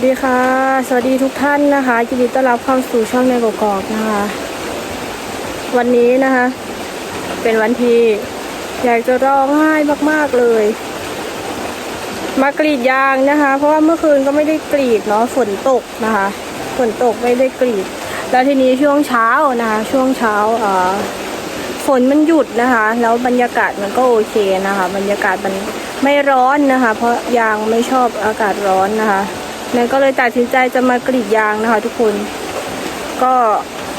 วัสดีค่ะ สวัสดีทุกท่านนะคะยินดีต้อนรับเข้าสู่ช่องในกกอกนะคะ วันนี้นะคะ เป็นวันที่อยากจะร้องไห้มากๆเลย มากรีดยางนะคะ เพราะว่าเมื่อคืนก็ไม่ได้กรีดเนาะฝนตกนะคะ ฝนตกไม่ได้กรีด แล้วทีนี้ช่วงเช้านะคะช่วงเช้าเอ่อฝนมันหยุดนะคะ แล้วบรรยากาศมันก็โอเคนะคะ บรรยากาศมันไม่ร้อนนะคะ เพราะยางไม่ชอบอากาศร้อนนะคะ นั่ก็เลยตัดสินใจจะมากรีดยางนะคะ ทุกคน ก็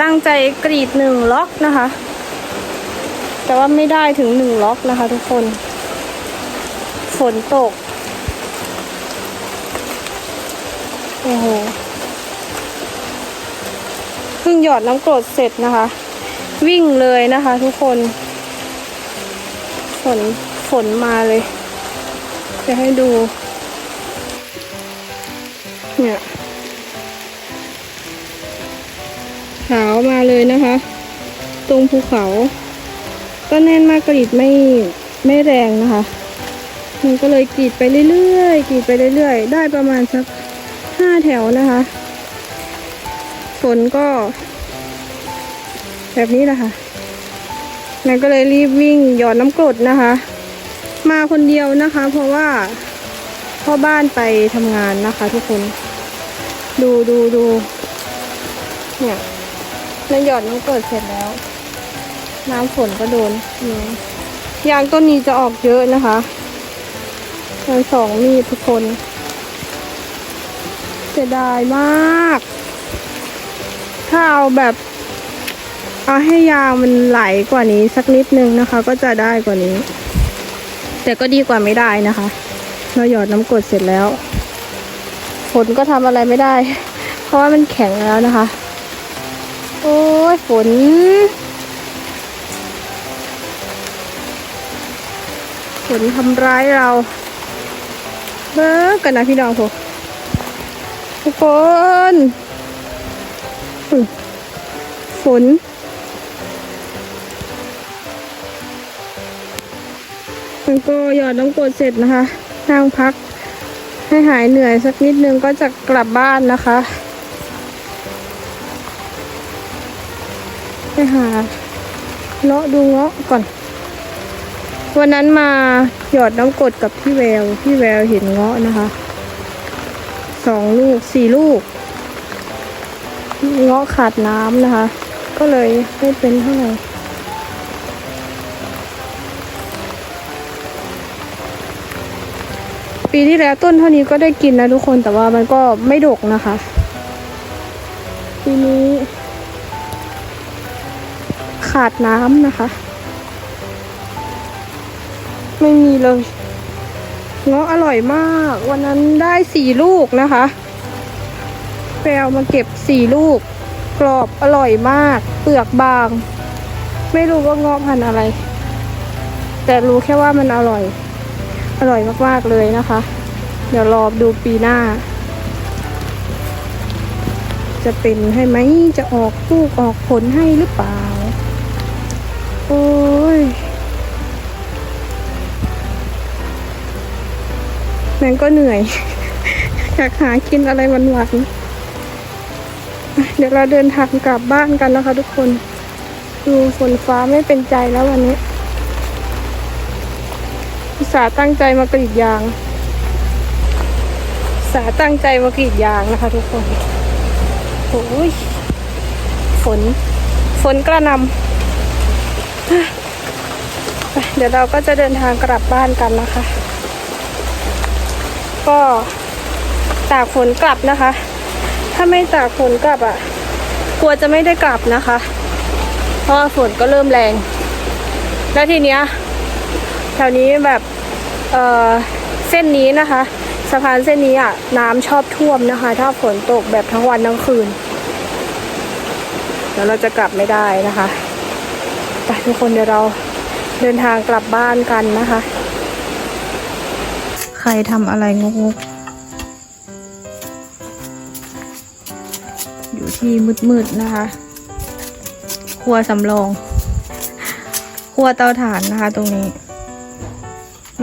ตั้งใจกรีดหนึ่งล็อกนะคะ แต่ว่าไม่ได้ถึงหนึ่งล็อกนะคะ ทุกคน ฝนตก โอ้โหเพิ่งหยอดน้ำกรดเสร็จนะคะ วิ่งเลยนะคะ ทุกคน ฝนฝนมาเลย จะให้ดู เนี่ยขาวมาเลยนะคะ ตรงภูเขา ก็แน่นมากกรีดไม่ไม่แรงนะคะมันก็เลยกรีดไปเรื่อยๆกรีดไปเรื่อยๆ ได้ประมาณสักห้าแถวนะคะ ฝนก็ แบบนี้แหละค่ะนั่นก็เลยรีบวิ่งหยอดน้ำกรดนะคะ มาคนเดียวนะคะ เพราะว่าพ่อบ้านไปทำงานนะคะ ทุกคน ดูดูดูเนี่ยนั่นหยอดน้ำเกรดเสร็จแล้ว น้ำฝนก็โดนยางต้นนี้จะออกเยอะนะคะยางสองมีทุกคนเสียดายมาก ถ้าเอาแบบ เอาให้ยางมันไหลกว่านี้สักนิดนึงนะคะ ก็จะได้กว่านี้ แต่ก็ดีกว่าไม่ได้นะคะ เราหยอดน้ำกรดเสร็จแล้ว ฝนก็ทำอะไรไม่ได้ เพราะว่ามันแข็งแล้วนะคะ โอ้ยฝน ฝนทำร้ายเราเบ้อกันนะพี่น้องผมทุกคนฝนก็หยอดน้ำกรดเสร็จนะคะนั่งพัก ให้หายเหนื่อยสักนิดนึงก็จะกลับบ้านนะคะ ไปหาเลาะดูเงาะก่อน วันนั้นมาหยอดน้ำกดกับพี่แวว พี่แววเห็นเงาะนะคะสองลูกสี่ลูก เงาะขาดน้ำนะคะ ก็เลยไม่เป็นเท่าไหร่ ปีที่แล้วต้นเท่านี้ก็ได้กินนะทุกคนแต่ว่ามันก็ไม่ดกนะคะ ปีนี้ ขาดน้ำนะคะ ไม่มีเลยเงาะอร่อยมาก วันนั้นได้สี่ลูกนะคะแปลมาเก็บสี่ลูก กรอบอร่อยมาก เปลือกบาง ไม่รู้ว่าเงาะพันธุ์อะไร แต่รู้แค่ว่ามันอร่อย อร่อยมากๆเลยนะคะ เดี๋ยวรอดูปีหน้า จะเป็นให้ไหมจะออกลูกออกผลให้หรือเปล่า โอ้ยแมงก็เหนื่อย อยากหากินอะไรหวานๆเดี๋ยวเราเดินทางกลับบ้านกันนะคะทุกคน ดูฝนฟ้าไม่เป็นใจแล้ววันนี้ สาตั้งใจมากรีดยาง สาตั้งใจมากรีดยางนะคะ ทุกคนโอ้ยฝน ฝนกระนำเดี๋ยวเราก็จะเดินทางกลับบ้านกันนะคะ ก็ตากฝนกลับนะคะ ถ้าไม่ตากฝนกลับอะ กลัวจะไม่ได้กลับนะคะ เพราะฝนก็เริ่มแรง แล้วทีเนี้ยแถวนี้แบบ เอ่อเส้นนี้นะคะ สะพานเส้นนี้อะน้ำชอบท่วมนะคะ ถ้าฝนตกแบบทั้งวันทั้งคืนเดี๋ยวเราจะกลับไม่ได้นะคะไปทุกคนเดี๋ยวเราเดินทางกลับบ้านกันนะคะ ใครทำอะไรงกๆ อยู่ที่มืดๆนะคะ ครัวสำรอง ครัวเตาถ่านนะคะตรงนี้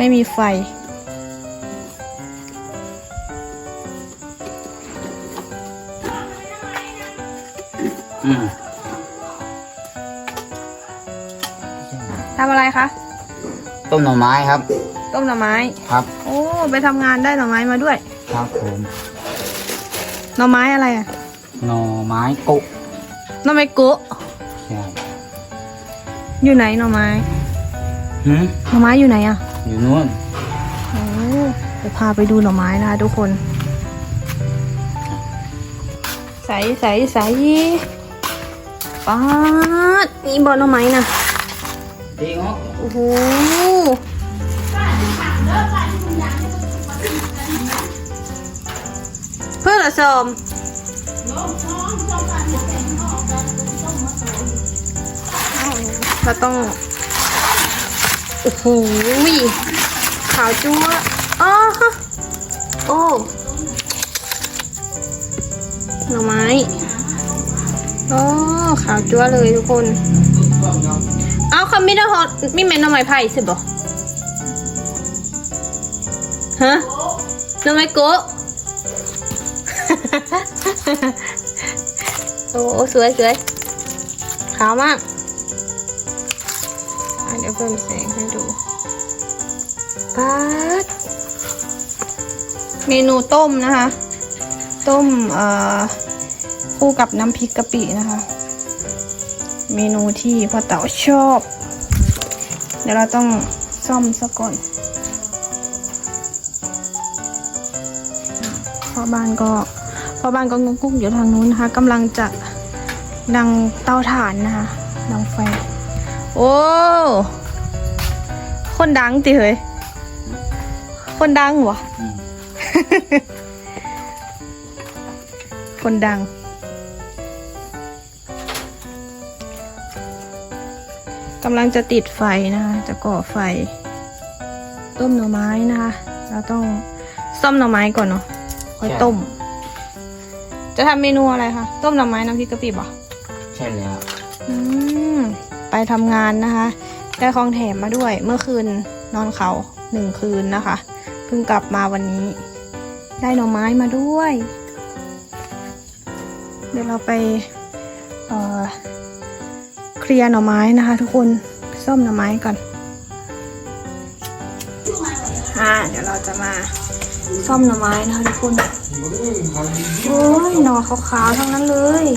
ไม่มีไฟ ทำอะไรคะ ต้มหน่อไม้ครับ ต้มหน่อไม้ ครับ โอ้ ไปทำงานได้หน่อไม้มาด้วย ครับผม หน่อไม้อะไรอะ หน่อไม้กุหน่อไม้กุใช่อยู่ไหนหน่อไม้หน่อไม้อยู่ไหนอะ อยู่นู้นโอ้เดี๋ยวพาไปดูหน่อไม้นะคะทุกคน ใสใสใสป๊าดนี่บอลหน่อไม้นะดีงอกโอ้โหเพื่อนละสมเราต้อง โอ้โหขาวจั๊วอ๋อโอ้หน่อไม้โอ้ขาวจั๊วเลยทุกคน เอาคำมิดฮอตมีแม่นหน่อไม้ไผ่สิบ่ฮะหน่อไม้โกะโอ้โอ้สวยสวยขาวมาก เดี๋ยวเพิ่มแสงให้ดูปัดเมนูต้มนะคะ ต้มเอ่อคู่กับน้ำพริกกะปินะคะ เมนูที่พ่อเต๋าชอบ เดี๋ยวเราต้องซ่อมซะก่อนพ่อบ้านก็พ่อบ้านก็งงกุ๊กอยู่ทางนู้นนะคะกำลังจะดังเตาถ่านนะคะดังไฟ โอ้ คนดังติเฮ้ยคนดังวะอืมคนดัง กำลังจะติดไฟนะคะจะก่อไฟ ต้มหน่อไม้นะคะเราต้องซ่อมหน่อไม้ก่อนเนาะค่อยต้ม จะทำเมนูอะไรคะต้มหน่อไม้น้ำพริกกะปิบ่ะใช่แล้วอืมไปทำงานนะคะ ได้ของแถมมาด้วยเมื่อคืนนอนเขาหนึ่งคืนนะคะ เพิ่งกลับมาวันนี้ ได้หน่อไม้มาด้วย เดี๋ยวเราไปเอ่อเคลียร์หน่อไม้นะคะ ทุกคนไปซ่อมหน่อไม้ก่อนอ่าเดี๋ยวเราจะมาซ่อมหน่อไม้นะคะทุกคนโอ้ยหน่อขาวๆทั้งนั้นเลย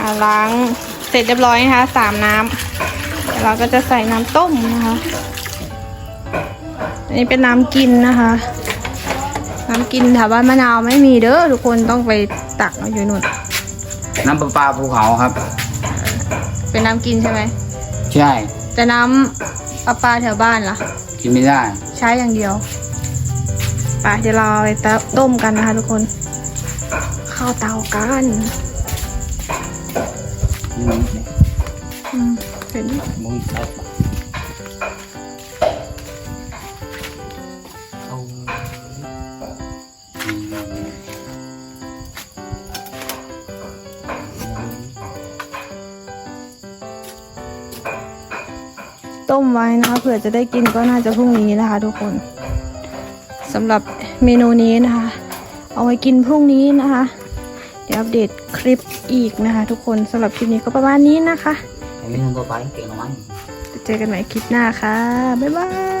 ค่ะล้างเสร็จเรียบร้อยนะคะสามน้ำเดี๋ยวเราก็จะใส่น้ำต้มนะคะอันนี้เป็นน้ำกินนะคะ น้ำกินแถวบ้านมะนาวไม่มีเด้อทุกคนต้องไปตักมาอยู่นู่นน้ำประปาภูเขาครับ เป็นน้ำกินใช่ไหมใช่ แต่น้ำประปาแถวบ้านล่ะ กินไม่ได้ ใช้อย่างเดียวไปเดี๋ยวเราเอาไปต้มกันนะคะทุกคน เข้าเตากัน อืมอืมเห็นมุ้ยใส่เอาอืมต้มไว้นะคะเผื่อจะได้กินก็น่าจะพรุ่งนี้นะคะ ทุกคนสำหรับเมนูนี้นะคะ เอาไว้กินพรุ่งนี้นะคะ ดี๋ยวอัปเดตคลิปอีกนะคะ ทุกคนสำหรับคลิปนี้ก็ประมาณนี้นะคะไอ้เมนูต่อไปเก่งหรือไม่จะเจอกันใหม่คลิปหน้าค่ะ บ๊ายบาย